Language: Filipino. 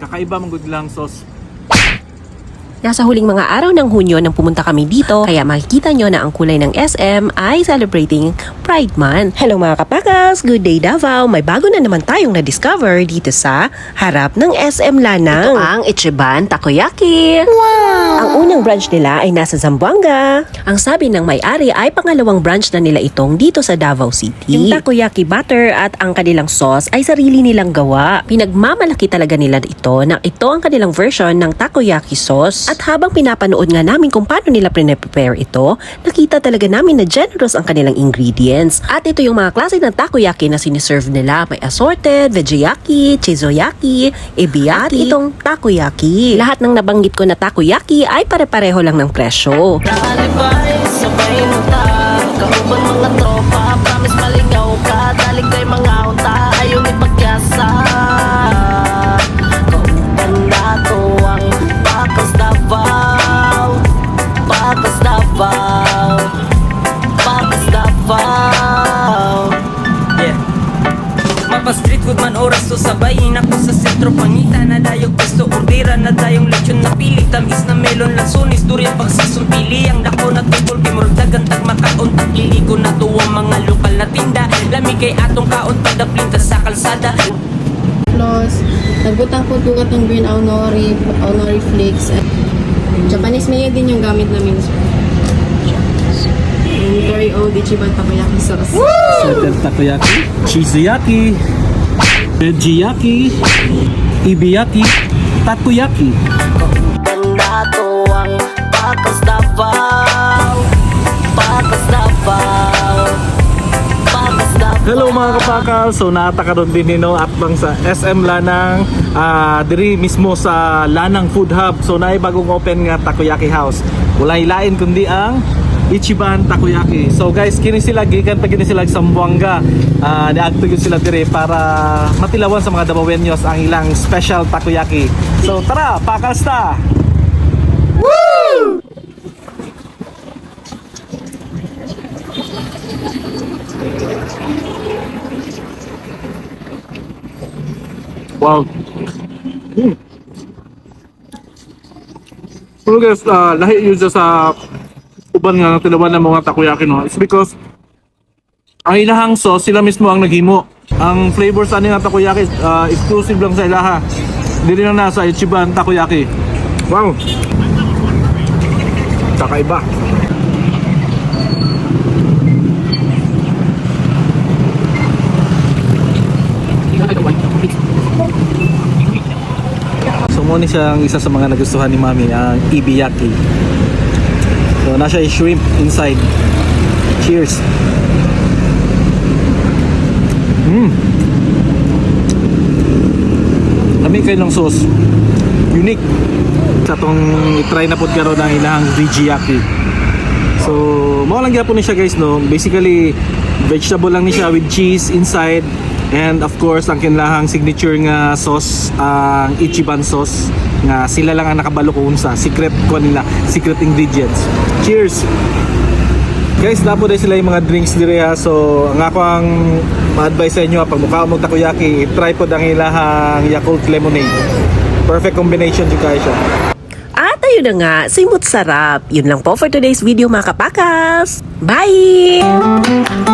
Kakaiba mong good lang sauce. Nasa huling mga araw ng Hunyo nang pumunta kami dito, kaya makikita nyo na ang kulay ng SM ay celebrating Pride Month. Hello mga kapakas! Good day Davao! May bago na naman tayong na-discover dito sa harap ng SM Lanang. Ito ang Ichiban Takoyaki! Wow! Ang unang branch nila ay nasa Zamboanga. Ang sabi ng may-ari ay pangalawang branch na nila itong dito sa Davao City. Yung takoyaki butter at ang kanilang sauce ay sarili nilang gawa. Pinagmamalaki talaga nila ito na ito ang kanilang version ng takoyaki sauce. At habang pinapanood nga namin kung paano nila prepare ito, nakita talaga namin na generous ang kanilang ingredients. At ito yung mga klase ng takoyaki na siniserve nila. May assorted, veggieyaki, chizoyaki, ebiyaki, at itong takoyaki. Lahat ng nabanggit ko na takoyaki ay pare-pareho lang ng presyo. Alibay, sabay mga tropa, promise maligaw ka Dalig kay mga street food man oras to sabayin ako sa sentro. Pangita na dayog pesto ordera na dayong lechon. Na pili tamis na melon lansunis durian pagsasumpili ang dako na tubol kimurag dagan tag makaon takili ko na tuwang mga lokal na tinda. Lami kay atong kaon pagdaplinta sa kalsada. Plus, nagbutang po tugat ng green aonori, aonori flakes. At Japanese mayo din yung gamit namin. Very old Ichiban takoyaki sauce. Certain takoyaki, cheeseyaki, veggieyaki, ibiyaki, takoyaki. Banda to ang Davao Pakas Davao Pakas Davao Hello mga kapakal, so natakaroon din nino at bang sa SM Lanang ah, diri mismo sa Lanang Food Hub. So naay bagong open nga Takoyaki House. Wala ilain kundi ang Ichiban Takoyaki. So guys, kini sila gikan ta kini sila sa Zamboanga. Ah, niadto gyud sila dire para matilawan sa mga Dabawenyos ang ilang special takoyaki. So tara, pakalsta. Wow. Hmm. Pero guys, uh, lahi yun sa uban nga ng tilawan ng mga takoyaki no. It's because ang ilahang sauce, sila mismo ang naghimo. Ang flavor sa nga takoyaki, uh, exclusive lang sa ilaha. Hindi rin lang nasa Ichiban takoyaki. Wow! Kakaiba. So mo ni siya ang isa sa mga nagustuhan ni Mami, ang ibiyaki. So na siya yung shrimp inside. Cheers. Mmm. Kami kayo ng sauce. Unique. Sa tong i-try na po karon ng ilang veggieyaki. So, mo lang gyapon ni siya guys no. Basically, vegetable lang ni siya with cheese inside. And of course, ang kinlahang signature nga sauce, ang Ichiban sauce nga sila lang ang nakabalo kung sa secret ko nila, secret ingredients. Cheers! Guys, napo dahil sila yung mga drinks dire ha. So, ang ako ang ma-advise sa inyo, pag mukha mo takoyaki, try po ang ilahang Yakult Lemonade. Perfect combination yung kaya siya. At ayun na nga, simot sarap. Yun lang po for today's video mga kapakas. Bye!